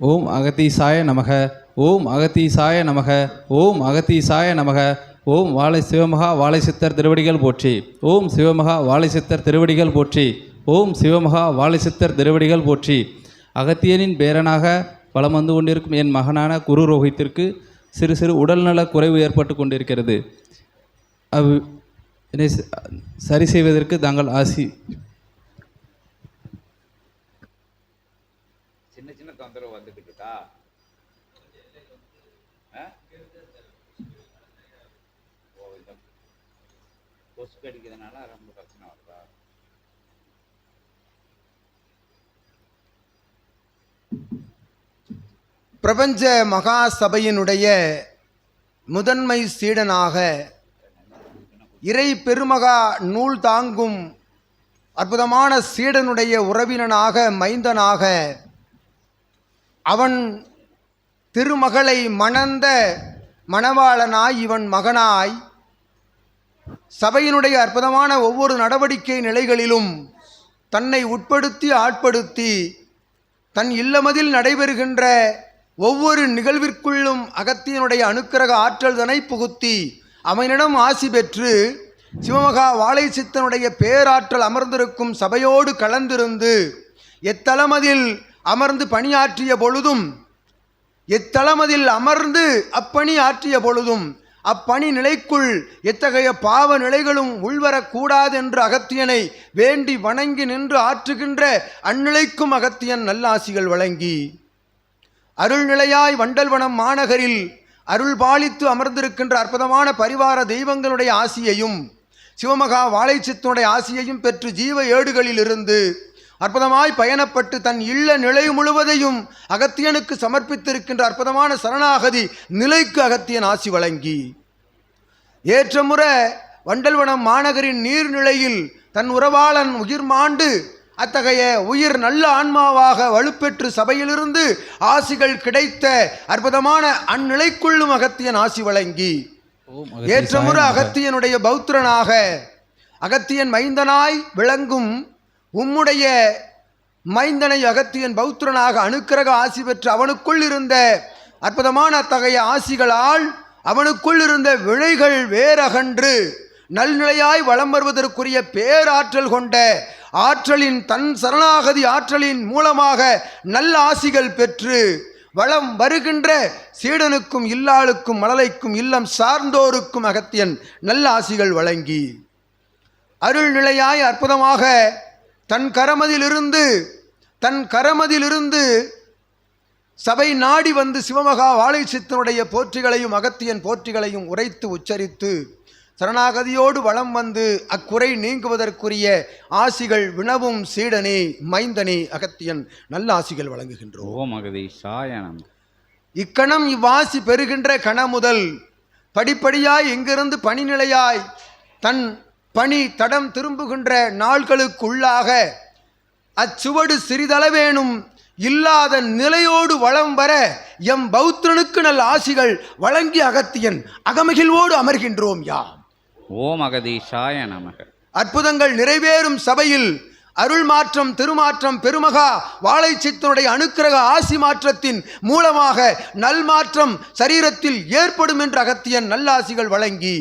ஓம் அகத்தீசாய நமக ஓம் அகத்தீசாய நமக ஓம் அகத்தீசாய நமக ஓம் வாழை சிவமகா வாழை சித்தர் திருவடிகள் போற்றி ஓம் சிவமகா வாழை சித்தர் திருவடிகள் போற்றி ஓம் சிவமகா வாழை சித்தர் திருவடிகள் போற்றி. அகத்தியனின் பேரனாக வளம் வந்து கொண்டிருக்கும் என் மகனான குரு ரோஹித்திற்கு சிறு சிறு உடல்நல குறைவு ஏற்பட்டு கொண்டிருக்கிறது. அவ் சரி செய்வதற்கு தாங்கள் ஆசி சின்ன சின்ன தொந்தரவு வந்துக்கிட்டு இருக்கா ஓ இந்த கொசு கடிக்கிறதுனால ரொம்ப பிரச்சனை வருதா? பிரபஞ்ச மகா சபையினுடைய முதன்மை சீடனாக இறை பெருமகா நூல் தாங்கும் அற்புதமான சீடனுடைய உறவினனாக மைந்தனாக அவன் திருமகளை மணந்த மணவாளனாய் இவன் மகனாய். சபையினுடைய அற்புதமான ஒவ்வொரு நடவடிக்கை நிலைகளிலும் தன்னை உட்படுத்தி ஆட்படுத்தி தன் இல்லமதில் நடைபெறுகின்ற ஒவ்வொரு நிகழ்விற்குள்ளும் அகத்தியனுடைய அனுக்கிரக ஆற்றல் தனை புகுத்தி அவனிடம் ஆசி பெற்று சிவமகா வாழை சித்தனுடைய பேராற்றல் அமர்ந்திருக்கும் சபையோடு கலந்திருந்து எத்தலமதில் அமர்ந்து பணியாற்றிய பொழுதும் எத்தளமதில் அமர்ந்து அப்பணி ஆற்றிய பொழுதும் அப்பணி நிலைக்குள் எத்தகைய பாவ நிலைகளும் உள்வரக்கூடாது என்று அகத்தியனை வேண்டி வணங்கி நின்று ஆற்றுகின்ற அந்நிலைக்கும் அகத்தியன் நல்லாசிகள் வழங்கி அருள்நிலையாய் வண்டல்வனம் மாநகரில் அருள் பாலித்து அமர்ந்திருக்கின்ற அற்புதமான பரிவார தெய்வங்களுடைய ஆசியையும் சிவமகா வாழைச்சித்தனுடைய ஆசியையும் பெற்று ஜீவ ஏடுகளில் இருந்து அற்புதமாய் பயணப்பட்டு தன் இல்ல நிலை முழுவதையும் அகத்தியனுக்கு சமர்ப்பித்திருக்கின்ற அற்புதமான சரணாகதி நிலைக்கு அகத்தியன் ஆசி வழங்கி ஏற்றமுற வண்டல்வனம் மாநகரின் நீர்நிலையில் தன் உறவாளன் உயிர் மாண்டு அத்தகைய உயிர் நல்ல ஆன்மாவாக வலுப்பெற்று சபையிலிருந்து ஆசிகள் கிடைத்த அற்புதமான அந்நிலைக்குள்ளும் அகத்தியன் ஆசி வழங்கி ஏற்றமுற. அகத்தியனுடைய பௌத்திரனாக அகத்தியன் மைந்தனாய் விளங்கும் உம்முடைய மைந்தனை அகத்தியன் பௌத்திரனாக அனுக்கிரக ஆசி பெற்று அவனுக்குள் இருந்த அற்புதமான அத்தகைய ஆசிகளால் அவனுக்குள் இருந்த விழைகள் வேறகன்று நல்நிலையாய் வளம் வருவதற்குரிய பேராற்றல் கொண்ட ஆற்றலின் தன் சரணாகதி ஆற்றலின் மூலமாக நல்ல ஆசிகள் பெற்று வளம் வருகின்ற சீடனுக்கும் இல்லாளுக்கும் மழலைக்கும் இல்லம் சார்ந்தோருக்கும் அகத்தியன் நல்ல ஆசிகள் வழங்கி. அருள் நிலையாய் அற்புதமாக தன் கரமதிலிருந்து தன் கரமதிலிருந்து சபை நாடி வந்து சிவமகா வாழை சித்தனுடைய போற்றிகளையும் அகத்தியன் போற்றிகளையும் உரைத்து உச்சரித்து சரணாகதியோடு வலம் வந்து அக்குறை நீங்குவதற்குரிய ஆசிகள் வினவும் சீடனே மைந்தனே அகத்தியன். நல்ல ஆசிகள் வழங்குகின்றோம். ஓம் அகதீஷாய நம. இக்கணம் இவ்வாசி பெறுகின்ற கணமுதல் படிப்படியாய் எங்கிருந்து பணிநிலையாய் தன் பணி தடம் திரும்புகின்ற நாள்களுக்குள்ளாக அச்சுவடு சிறிதளவேனும் இல்லாத நிலையோடு வளம் வர எம் பௌத்திரனுக்கு நல் ஆசிகள் வழங்கி அகத்தியன் அகமகிழ்வோடு அமர்கின்றோம் யாம். ஓம் அகதீஷாய நமக. அற்புதங்கள் நிறைவேறும் சபையில் அருள் மாற்றம் திருமாற்றம் பெருமகா வாழை சித்தனுடைய அனுக்கிரக ஆசி மாற்றத்தின் மூலமாக நல்மாற்றம் சரீரத்தில் ஏற்படும் என்று அகத்தியன் நல்லாசிகள் வழங்கி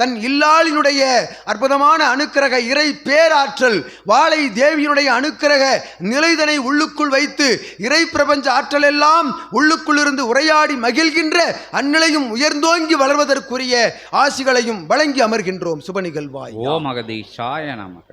தன் இல்லாளினுடைய அற்புதமான அனுக்கிரக இறை பேராற்றல் வாழை தேவியினுடைய அனுக்கிரக நிலைதனை உள்ளுக்குள் வைத்து இறை பிரபஞ்ச ஆற்றல் எல்லாம் உள்ளுக்குள்ளிருந்து உரையாடி மகிழ்கின்ற அந்நிலையும் உயர்ந்தோங்கி வளர்வதற்குரிய ஆசிகளையும் வழங்கி அமர்கின்றோம். சுப நிகழ்வாய். ஓ மகதீஷாய நமக.